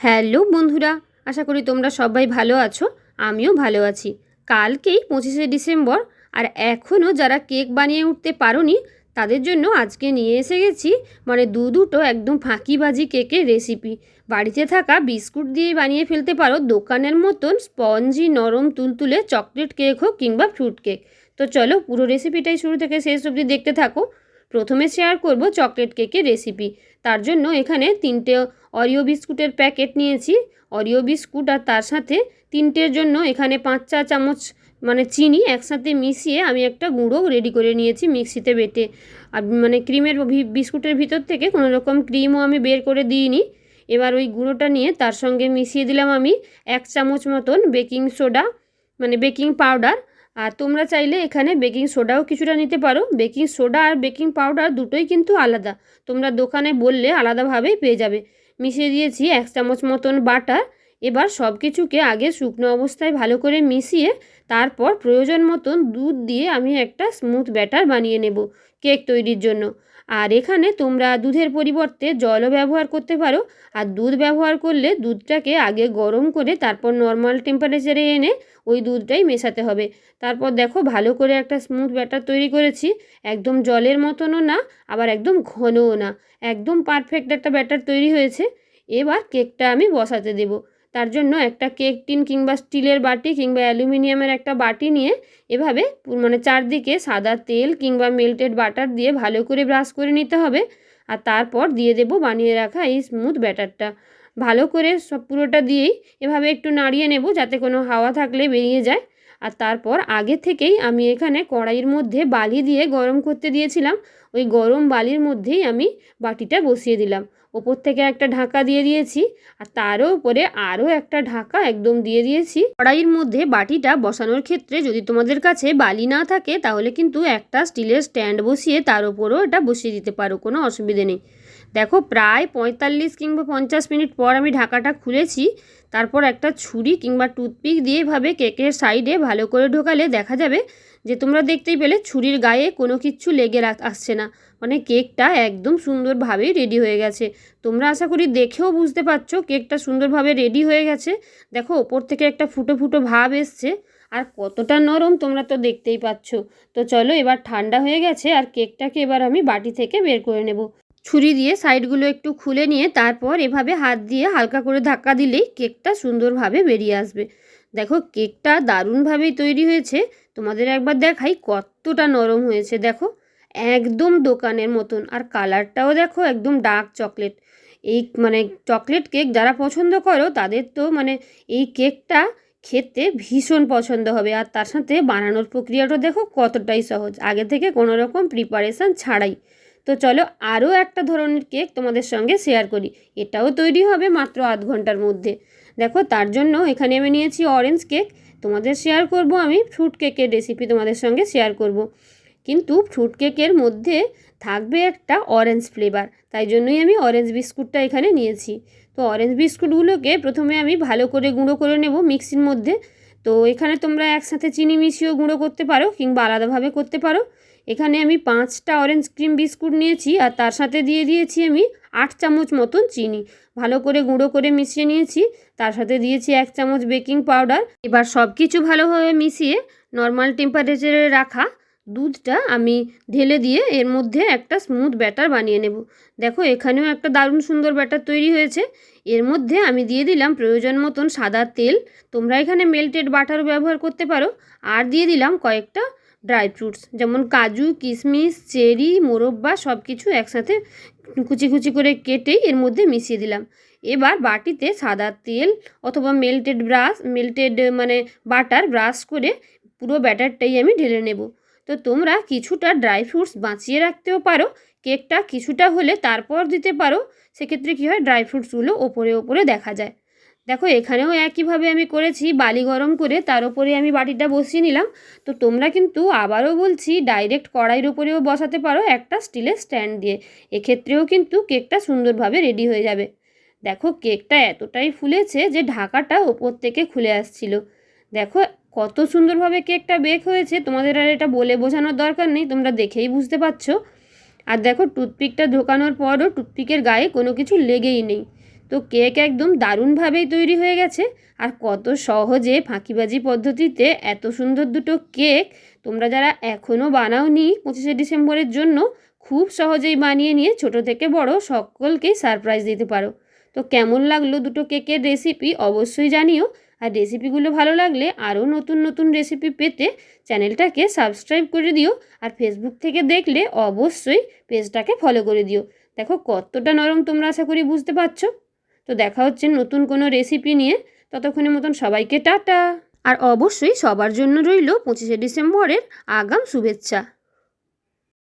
Hello বন্ধুরা, আশা করি তোমরা সবাই ভালো আছো, আমিও ভালো আছি। কালকেই পঁচিশে ডিসেম্বর, আর এখনও যারা কেক বানিয়ে উঠতে পারোনি, তাদের জন্য আজকে নিয়ে এসে গেছি মানে দু দুটো একদম ফাঁকিবাজি কেকের রেসিপি বাড়িতে থাকা বিস্কুট দিয়ে বানিয়ে ফেলতে পারো দোকানের মতন স্পঞ্জি, নরম তুলতুলে চকলেট কেক হোক কিংবা ফ্রুট কেক। তো চলো পুরো রেসিপিটাই শুরু থেকে শেষ অবধি দেখতে থাকো। প্রথমে শেয়ার করব চকলেট কেকের রেসিপি তার জন্য এখানে তিনটে অরিও বিস্কুটের প্যাকেট নিয়েছি। অরিও বিস্কুট আর তার সাথে তিনটের জন্য এখানে পাঁচ চা চামচ মানে চিনি একসাথে মিশিয়ে আমি একটা গুঁড়ো রেডি করে নিয়েছি মিক্সিতে বেটে। আর মানে ক্রিমের বিস্কুটের ভিতর থেকে কোনো রকম ক্রিমও আমি বের করে দিইনি। এবার ওই গুঁড়োটা নিয়ে তার সঙ্গে মিশিয়ে দিলাম আমি এক চামচ মতন বেকিং সোডা মানে বেকিং পাউডার আর তোমরা চাইলে এখানে বেকিং সোডাও কিছুটা নিতে পারো। বেকিং সোডা আর বেকিং পাউডার দুটোই কিন্তু আলাদা। তোমরা দোকানে বললে আলাদাভাবেই পেয়ে যাবে। মিশিয়ে দিয়েছি এক চামচ মতন বাটার। এবার সব কিছুকে আগে শুকনো অবস্থায় ভালো করে মিশিয়ে তারপর প্রয়োজন মতন দুধ দিয়ে আমি একটা স্মুথ ব্যাটার বানিয়ে নেব কেক তৈরির জন্য। আর এখানে তোমরা দুধের পরিবর্তে জলও ব্যবহার করতে পারো, আর দুধ ব্যবহার করলে দুধটাকে আগে গরম করে তারপর নর্মাল টেম্পারেচারে এনে ওই দুধটাই মেশাতে হবে। তারপর দেখো ভালো করে একটা স্মুথ ব্যাটার তৈরি করেছি, একদম জলের মতনও না, আবার একদম ঘনও না, একদম পারফেক্ট একটা ব্যাটার তৈরি হয়েছে। এবার কেকটা আমি বসাতে দেব। তার জন্য একটা কেক টিন কিংবা স্টিলের বাটি কিংবা অ্যালুমিনিয়ামের একটা বাটি নিয়ে এভাবে মানে চারদিকে সাদা তেল কিংবা মেল্টেড বাটার দিয়ে ভালো করে ব্রাশ করে নিতে হবে। আর তারপর দিয়ে দেব বানিয়ে রাখা এই স্মুথ ব্যাটারটা ভালো করে সব পুরোটা দিয়েই এভাবে একটু নাড়িয়ে নেব যাতে কোনো হাওয়া থাকলে বেরিয়ে যায়। আর তারপর আগে থেকেই আমি এখানে কড়াইয়ের মধ্যে বালি দিয়ে গরম করতে দিয়েছিলাম। ওই গরম বালির মধ্যেই আমি বাটিটা বসিয়ে দিলাম। ওপর থেকে একটা ঢাকা দিয়ে দিয়েছি আর তারও উপরে আরও একটা ঢাকা একদম দিয়ে দিয়েছি। কড়াইয়ের মধ্যে বাটিটা বসানোর ক্ষেত্রে যদি তোমাদের কাছে বালি না থাকে, তাহলে কিন্তু একটা স্টিলের স্ট্যান্ড বসিয়ে তার উপরও এটা বসিয়ে দিতে পারো, কোনো অসুবিধে নেই। দেখো প্রায় পঁয়তাল্লিশ কিংবা পঞ্চাশ মিনিট পর আমি ঢাকাটা খুলেছি, তারপর একটা ছুরি কিংবা টুথপিক দিয়ে এভাবে কেকের সাইডে ভালো করে ঢোকালে দেখা যাবে যে তোমরা দেখতেই পেলে ছুরির গায়ে কোনো কিচ্ছু লেগে আসছে না। মানে কেকটা একদম সুন্দরভাবেই রেডি হয়ে গেছে। তোমরা আশা করি দেখেও বুঝতে পারছ কেকটা সুন্দরভাবে রেডি হয়ে গেছে। দেখো, ওপর থেকে একটা ফুটো ফুটো ভাব এসছে। আর কতটা নরম তোমরা তো দেখতেই পাচ্ছ। তো চলো, এবার ঠান্ডা হয়ে গেছে আর কেকটাকে এবার আমি বাটি থেকে বের করে নেব। ছুরি দিয়ে সাইডগুলো একটু খুলে নিয়ে তারপর এভাবে হাত দিয়ে হালকা করে ধাক্কা দিলেই কেকটা সুন্দরভাবে বেরিয়ে আসবে। দেখো, কেকটা দারুণভাবেই তৈরি হয়েছে। তোমাদের একবার দেখাই কতটা নরম হয়েছে, দেখো। একদম দোকানের মতন। আর কালারটাও দেখো একদম ডার্ক চকলেট এই মানে চকলেট কেক যারা পছন্দ করো, তাদের তো মানে এই কেকটা খেতে ভীষণ পছন্দ হবে। আর তার সাথে বানানোর প্রক্রিয়াটা দেখো কতটাই সহজ। আগে থেকে কোনো রকম প্রিপারেশান ছাড়াই। তো চলো আরও একটা ধরনের কেক তোমাদের সঙ্গে শেয়ার করি। এটাও তৈরি হবে মাত্র আধ ঘণ্টার মধ্যে। দেখো তার জন্য এখানে আমি নিয়েছি অরেঞ্জ কেক তোমাদের শেয়ার করব আমি ফ্রুট কেকের রেসিপি তোমাদের সঙ্গে শেয়ার করব। কিন্তু ফ্রুট কেকের মধ্যে থাকবে একটা অরেঞ্জ ফ্লেভার তাই জন্যই আমি অরেঞ্জ বিস্কুটটা এখানে নিয়েছি। তো অরেঞ্জ বিস্কুটগুলোকে প্রথমে আমি ভালো করে গুঁড়ো করে নেব মিক্সির মধ্যে। তো এখানে তোমরা একসাথে চিনি মিশিয়েও গুঁড়ো করতে পারো কিংবা আলাদাভাবে করতে পারো। এখানে আমি পাঁচটা অরেঞ্জ ক্রিম বিস্কুট নিয়েছি আর তার সাথে দিয়ে দিয়েছি আমি আট চামচ মতন চিনি। ভালো করে গুঁড়ো করে মিশিয়ে নিয়েছি, তার সাথে দিয়েছি এক চামচ বেকিং পাউডার এবার সব কিছু ভালোভাবে মিশিয়ে নর্মাল টেম্পারেচারে রাখা দুধটা আমি ঢেলে দিয়ে এর মধ্যে একটা স্মুথ ব্যাটার বানিয়ে নেব। দেখো, এখানেও একটা দারুণ সুন্দর ব্যাটার তৈরি হয়েছে। এর মধ্যে আমি দিয়ে দিলাম প্রয়োজন মতন সাদা তেল। তোমরা এখানে মেল্টেড বাটারও ব্যবহার করতে পারো। আর দিয়ে দিলাম কয়েকটা ড্রাই ফ্রুটস যেমন কাজু কিশমিশ চেরি, মোরব্বা সব কিছু একসাথে কুচি কুচি করে কেটেই এর মধ্যে মিশিয়ে দিলাম। এবার বাটিতে সাদা তেল অথবা মেল্টেড ব্রাশ মেল্টেড মানে বাটার ব্রাশ করে পুরো ব্যাটারটাই আমি ঢেলে নেব। তো তোমরা কিছুটা ড্রাই ফ্রুটস বাঁচিয়ে রাখতেও পারো। কেকটা কিছুটা হলে তারপর দিতে পারো। সেক্ষেত্রে কী হয়? ড্রাই ফ্রুটসগুলো ওপরে ওপরে দেখা যায়। দেখো, এখানেও একইভাবে আমি করেছি, বালি গরম করে তার উপরে আমি বাটিটা বসিয়ে নিলাম। তো তোমরা কিন্তু আবারও বলছি ডাইরেক্ট কড়াইয়ের উপরেও বসাতে পারো একটা স্টিলের স্ট্যান্ড দিয়ে। এক্ষেত্রেও কিন্তু কেকটা সুন্দরভাবে রেডি হয়ে যাবে। দেখো কেকটা এতটাই ফুলেছে যে ঢাকাটা ওপর থেকে খুলে আসছিল। দেখো কত সুন্দরভাবে কেকটা বেক হয়েছে, তোমাদের আর এটা বলে বোঝানোর দরকার নেই, তোমরা দেখেই বুঝতে পারছ। আর দেখো, টুথপিকটা ঢোকানোর পরও টুথপিকের গায়ে কোনো কিছু লেগেই নেই। তো কেক একদম দারুণভাবেই তৈরি হয়ে গেছে, আর কত সহজে ফাঁকিবাজি পদ্ধতিতে এত সুন্দর দুটো কেক তোমরা যারা এখনও বানাওনি পঁচিশে ডিসেম্বরের জন্য, খুব সহজেই বানিয়ে নিয়ে ছোট থেকে বড় সকলকেই সারপ্রাইজ দিতে পারো। তো কেমন লাগল দুটো কেকের রেসিপি অবশ্যই জানিও। আর রেসিপিগুলো ভালো লাগলে আরও নতুন নতুন রেসিপি পেতে চ্যানেলটাকে সাবস্ক্রাইব করে দিও আর ফেসবুক থেকে দেখলে অবশ্যই পেজটাকে ফলো করে দিও। দেখো কতটা নরম তোমরা আশা করি বুঝতে পারছ। তো দেখা হচ্ছে নতুন কোনো রেসিপি নিয়ে। ততক্ষণের মতন সবাইকে টাটা। আর অবশ্যই সবার জন্য রইল পঁচিশে ডিসেম্বরের আগাম শুভেচ্ছা।